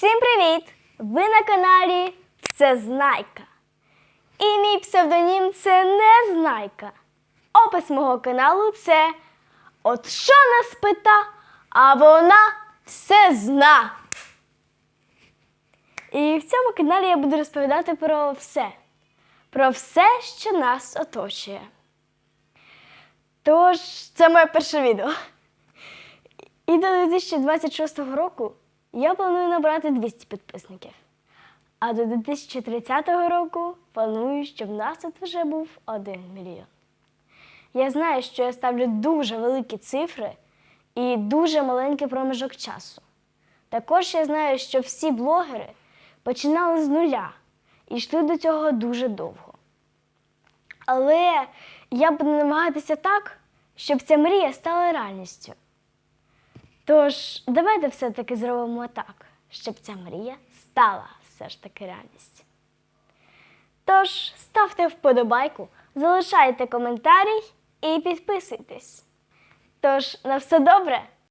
Всім привіт! Ви на каналі Всезнайка. І мій псевдонім це Незнайка. Опис мого каналу це От що нас пита, а вона все зна. І в цьому каналі я буду розповідати про все. Про все, що нас оточує. Тож, це моє перше відео. І до 2026 року я планую набрати 200 підписників. А до 2030 року планую, щоб нас вже був 1 мільйон. Я знаю, що я ставлю дуже великі цифри і дуже маленький проміжок часу. Також я знаю, що всі блогери починали з нуля і йшли до цього дуже довго. Але я буду намагатися так, щоб ця мрія стала реальністю. Тож, давайте все-таки зробимо так, щоб ця мрія стала все ж таки реальністю. Тож, ставте вподобайку, залишайте коментарі і підписуйтесь. Тож, на все добре!